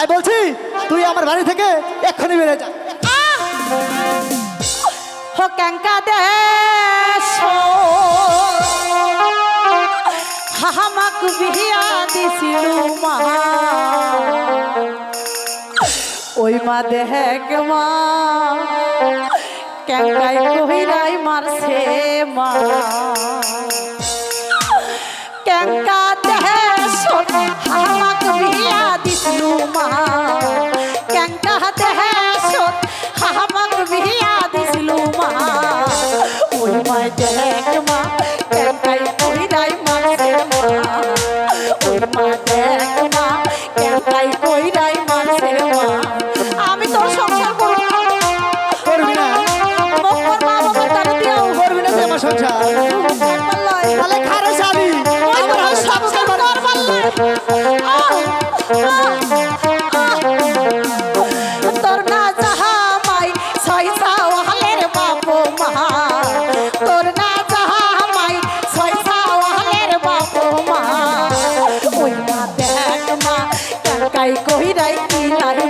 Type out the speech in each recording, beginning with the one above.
তাই বলছি, তুই আমার বাড়ি থেকে এক্ষুনি বেড়ে যা। হো ক্যাঙ্কা দেশ হামাক বিহিয়া মা ওই মা দেহেক মা, ক্যাঙ্কাই কহিরাই মারছে মা। ক্যাঙ্কা আচ্ছা, তাহলে খারে শাড়ি আমার হাত সবচেয়ে তোর না যাহা মাই, ছয় সাওয়ালের বাপু মা। তোর না যাহা মাই, ছয় কি লারি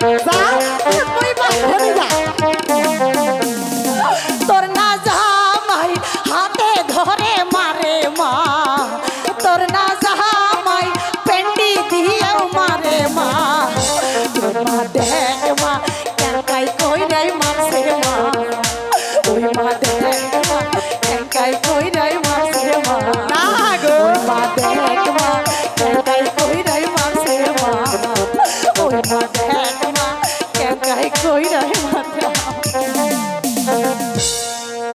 三裸一点是吗？